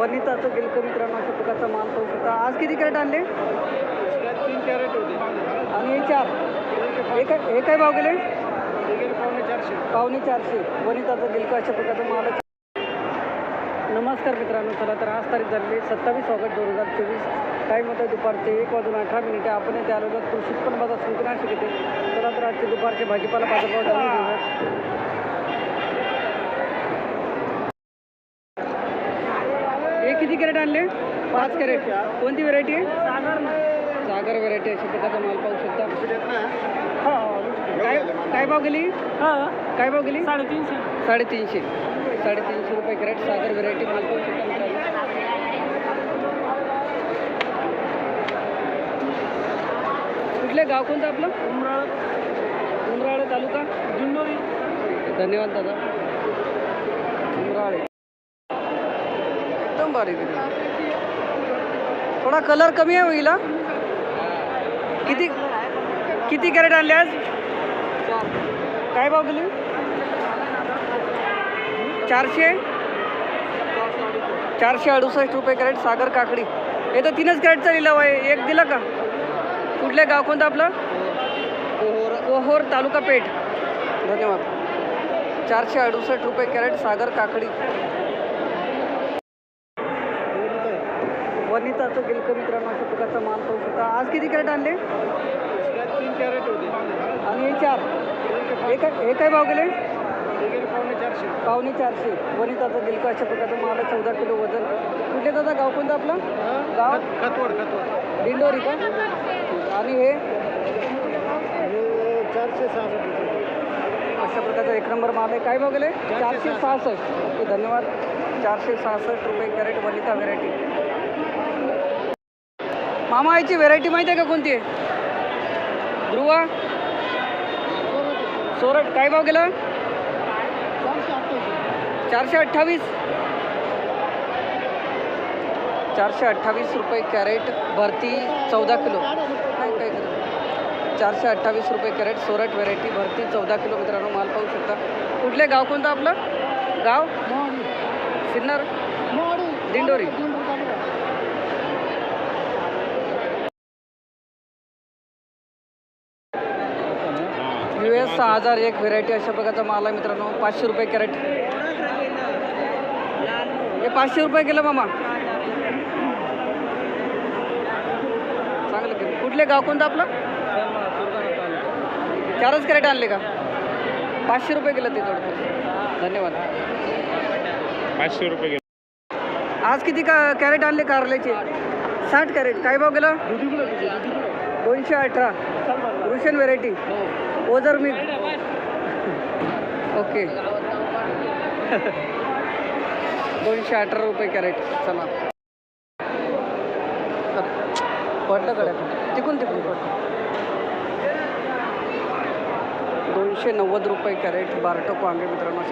वनिताचं गिलकं मित्रांनो अशा प्रकारचा माल पाहू शकता. आज किती कॅरेट आणले? तीन कॅरेट होते आणि हे चार. हे काय हे काय भाव गेले? पावणे चारशे. पावणे चारशे वनिताचं गिलकं अशा प्रकारचा माल नमस्कार मित्रांनो चला तर आज तारीख झालेली सत्तावीस ऑगस्ट दोन हजार चोवीस. टाईम होतं दुपारचे? एक वाजून अठरा मिनिटे. आपण येथे आलो कृषी उत्पन्न बाजार संकुलाशी येते चला तर आजचे दुपारचे भाजीपाला बाजारभाव जाणून घेऊया हे किती कॅरेट आणले? पाच कॅरेट. कोणती व्हरायटी आहे? सागर व्हरायटी अशा प्रकारचा माल पाहू शकता. काय काय भाव गेली? काय भाव गेली? साडेतीनशे. साडेतीनशे साडेतीनशे रुपये कॅरेट सागर व्हरायटी माल पाहू शकता कुठले गाव कोणतं आपलं? उमराळ उमराळ तालुका. जुन्नोरी धन्यवाद दादा. उमराळे. एकदम बारीक आहे थोडा कलर कमी आहे होईल किती किती कॅरेट आणले आज? काय भाव गेली चारशे? चारशे अडुसष्ट रुपये कॅरेट सागर काकडी. हे तर तीनच कॅरेटचा लिलाव आहे. एक दिला का? कुठले गाव कोणतं आपलं? कोहोर तालुका पेठ. धन्यवाद. चारशे अडुसष्ट रुपये कॅरेट सागर काकडी. वनिताचं गिलकं मित्रांनो अशा प्रकारचा माल पाहू शकता आज किती कॅरेट आणले तीन कॅरेट होते आणि हे चार हे काय हे काय भाव गेले गेले पावणे चारशे पावणे चारशे वनिताचं गिलकं अशा प्रकारचं माल आहे चौदा किलो वजन। कुठले दादा गाव कोणतं आपलं गाव? खतवड खतवड। दिंडोरी का? आणि हे? चारशे सहासष्ट रुपये अशा प्रकारचा एक नंबर माल आहे काय भाव गेले चारशे सहासष्ट ओके धन्यवाद। चारशे सहासष्ट रुपये कॅरेट वनिता व्हेरायटी मामा याची व्हेरायटी माहिती आहे का कोणती? आहे ध्रुवा? सोरट काय भाव गेला? चारशे अठ्ठावीस. चारशे अठ्ठावीस रुपये कॅरेट भरती चौदा किलो. नाही काय करत चारशे अठ्ठावीस रुपये कॅरेट सोरट व्हेरायटी भरती चौदा किलो मित्रांनो माल पाहू शकता. कुठले गाव कोणतं आपलं? गाव? सिन्नर. दिंडोरी यू एस सहा हजार एक व्हेरायटी अशा प्रकारचा माल आहे मित्रांनो. पाचशे रुपये कॅरेट. हे पाचशे रुपये केलं मामा. चांगलं केलं कुठले गाव कोणतं आपलं? चारच कॅरेट आणले का? पाचशे रुपये केलं ते थोडं. धन्यवाद. पाचशे रुपये गेले आज किती का कॅरेट आणले कारल्याचे? साठ कॅरेट. काय भाव गेला दोनशे अठरा. रुशन व्हेरायटी ओझर मिग ओके. दोनशे अठरा रुपये कॅरेट. चला. पडलं कडे तिकून तिकून पडलं. दोनशे नव्वद रुपये कॅरेट बारटोक वांगे मित्रांनो.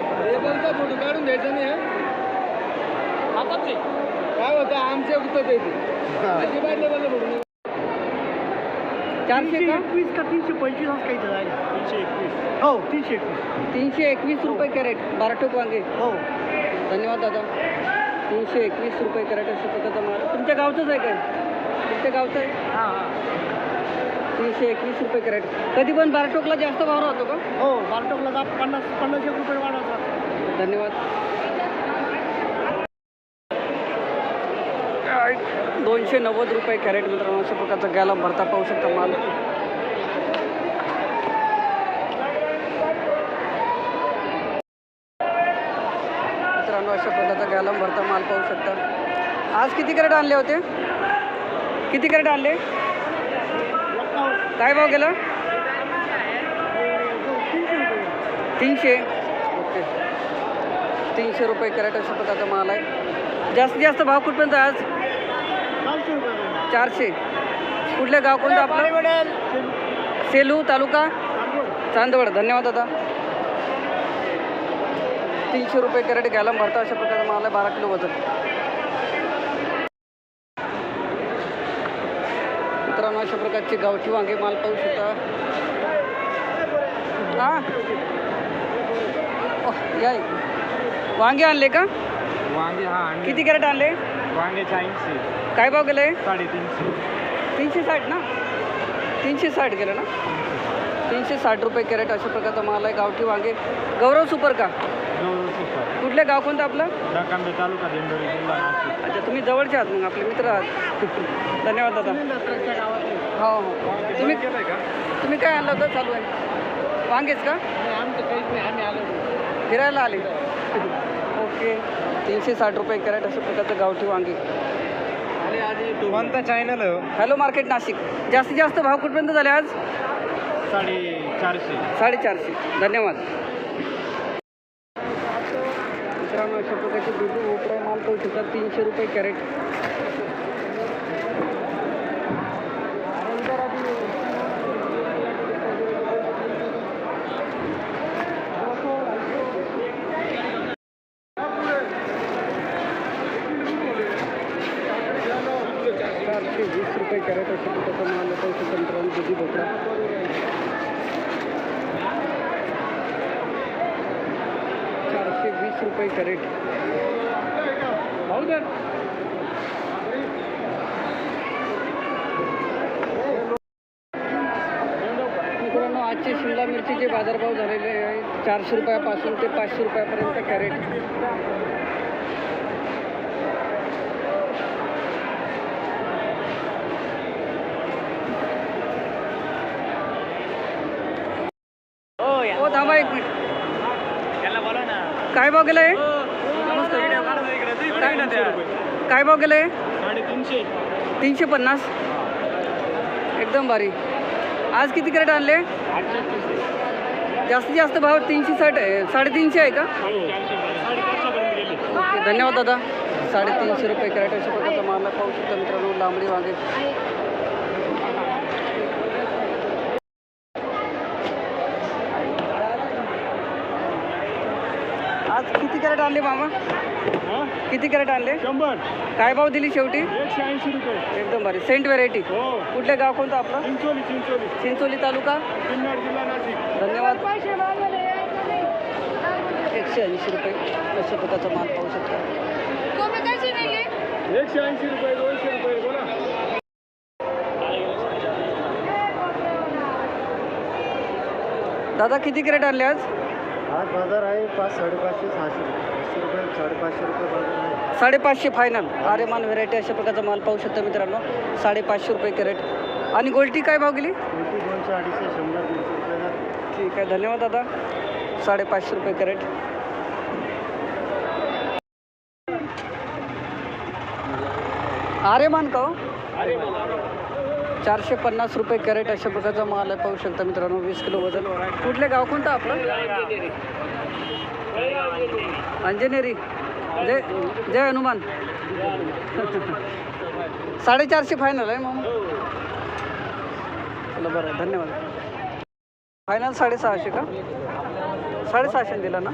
फोटो काढून द्यायचा नाही काय होतं आमच्या उत्तर येते अजिबात नाही मला बघून चारशे का? एकवीस का तीनशे पंचवीस असं काही तीनशे एकवीस. हो तीनशे एकवीस. तीनशे एकवीस रुपये कॅरेट बारटोक वांगे. हो. धन्यवाद दादा. तीनशे एकवीस रुपये कॅरेट अशा प्रकारचा माल तुमच्या गावचंच आहे काय? तुमच्या गावचं आहे? हां हां. तीनशे एकवीस रुपये कॅरेट. कधी पण बारटोकला जास्त भाव राहतो का? हो बारटोकला जात पन्नास पन्नास एक रुपये वाढवतात धन्यवाद. दोनशे नव्वद रुपये कॅरेट मित्रांनो अशा प्रकारचा गॅला भरता पाहू शकता माल. मित्रांनो अशा प्रकारचा गॅलम भरता माल पाहू शकता. आज किती कॅरेट आणले होते? किती कॅरेट आणले? काय भाव गेला? तीनशे. ओके. तीनशे रुपये कॅरेट अशा प्रकारचा माल आहे. जास्तीत जास्त भाव कुठपर्यंत आहे आज? चारशे. कुठले गाव कोणतं आपलं? सेलू तालुका? चांदवड. धन्यवाद दादा. तीनशे रुपये कॅरेट घ्यायला भरता अशा प्रकारचा माल बारा किलो वजन. मित्रांनो अशा प्रकारचे गावठी वांगे माल पाहू शकता. हा? या. वांगे आणले का? वांगे हा किती कॅरेट आणले? वांग्याचे ऐंशी काय भाव गेलं? आहे साडेतीनशे. तीनशे साठ ना? तीनशे साठ गेलं ना? तीनशे साठ रुपये कॅरेट अशा प्रकारचा माल आहे गावठी वांगे. गौरव सुपर का? गौरव सुपर. कुठलं गाव कोणतं आपलं? डकांबे तालुका दिंडोरी जिल्हा. नाशिक अच्छा तुम्ही जवळचे आहात मग आपले मित्र आहात. धन्यवाद दादा. हो हो. तुम्ही तुम्ही काय आणलं होतं? चालू आहे. वांगेच का? आमचं काहीच नाही आम्ही आलो फिरायला आले. ओके. तीनशे साठ रुपये कॅरेट अशा प्रकारचं गावठी वांगे. कोणता चॅनल हॅलो मार्केट नाशिक. जास्तीत जास्त भाव कुठपर्यंत झाले आज? साडेचारशे. साडेचारशे. धन्यवाद. मित्रांनो अशा प्रकारचे दुधी भोपळा माल पाहू शकता तीनशे रुपये कॅरेट चारशे वीस रुपये कॅरेट अशा प्रकारचा माल पाहू शकता मित्रांनो दुधी भोपळा चारशे वीस रुपये कॅरेट मित्रांनो आजचे शिमला मिरचीचे बाजारभाव झालेले आहे. चारशे रुपयापासून ते पाचशे रुपयापर्यंत कॅरेट. हो थांबा एक मिनिट. काय भाव गेलाय? काय भाव गेलाय? तीनशे पन्नास. एकदम भारी. आज किती कॅरेट आणले? जास्तीत जास्त भाव तीनशे साठ आहे. साडेतीनशे आहे का? ओके धन्यवाद दादा. साडेतीनशे रुपये कॅरेट अशा प्रकारचा माल पाहू शकता मित्रांनो लांबडी वांगे. आज किती कॅरेट आणले मामा? किती कॅरेट आणले? शंभर. काय भाव दिली शेवटी? एकशे ऐंशी रुपये. एकदम भारी. सेंट व्हेरायटी. हो. कुठले गाव कोणतं आपलं? चिंचोली चिंचोली. चिंचोली तालुका? किन्नर जिल्हा नाशिक. धन्यवाद. एकशे ऐंशी रुपये. अशा प्रकारचा माल पाहू शकता? एकशे ऐंशी रुपये दोनशे रुपये बोला. दादा किती कॅरेट आणले आज? आज बाजार आहे पाच साडेपाचशे सहाशे पाचशे रुपये साडेपाचशे रुपये बाजार आहे. साडेपाचशे फायनल आर्यमान व्हेरायटी अशा प्रकारचा माल पाहू शकता मित्रांनो. साडेपाचशे रुपये कॅरेट आणि गोल्टी काय भाव गेली? कोणती दोनशे अडीचशे शंभर दीडशे रुपये ठीक आहे धन्यवाद दादा. साडेपाचशे रुपये कॅरेट आर्यमान का हो? चारशे पन्नास रुपये कॅरेट अशा प्रकारचा माल आहे. पाहू शकता मित्रांनो वीस किलो वजन कुठले गाव कोणतं आपलं? अंजनेरी. जय जय हनुमान. साडेचारशे फायनल आहे मग. चला बरं धन्यवाद. फायनल साडेसहाशे का? साडेसहाशे दिला ना?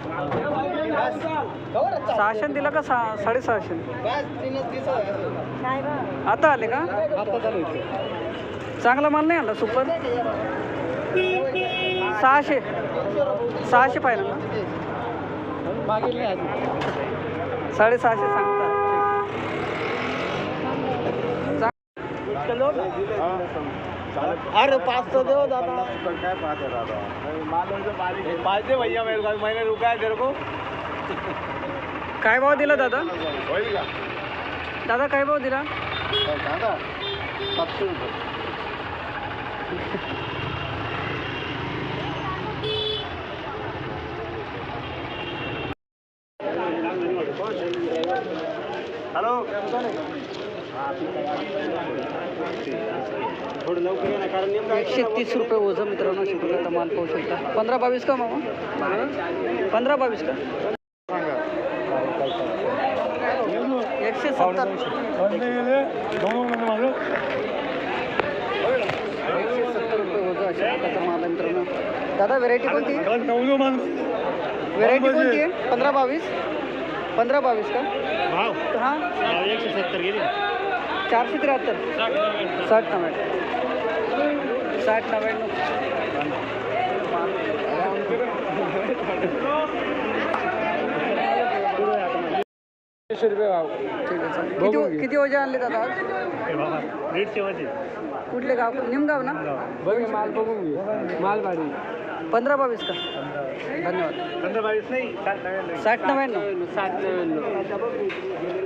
सहाशे दिला का सहा साडेसहाशे आता आले का? चांगला माल नाही आला सुपर. सहाशे. सहाशे फायनल ना? साडेसहाशे सांगता अरे पाच तो देव दादा काय पाहते दादा. पाहिजे भैया मेरे को मैंने रुका है तेरे को. काय भाव दिला दादा? होईल का? दादा काय भाव दिला? दादा सातशे रुपये. हॅलो थोडं लवकर ये ना कारण नेमकं एकशे तीस रुपये ओझं मित्रांनो शिकवण्याचा माल पाहू शकता पंधरा बावीस का मामा पंधरा बावीस का एकशे सत्तर एकशे सत्तर रुपये ओझं अशा प्रकारचा माल आहे मित्रांनो दादा व्हेरायटी कोणती व्हेरायटी कोणती आहे? पंधरा बावीस? पंधरा बावीस का? हां? एकशे सत्तर गेली. चारशे त्र्याहत्तर? साठ नव्याण्णव. साठ नव्याण्णव. दीडशे रुपये भाव. ठीक आहे चालेल. किती. किती वजे आणले दादा आज? कुठले गाव? निमगाव ना? बघ हे माल बघून घे. माल भारी पंधरा बावीस का? धन्यवाद पंधरा बावीस नाही साठ नव्याण्णव. सात नव्याण्णव.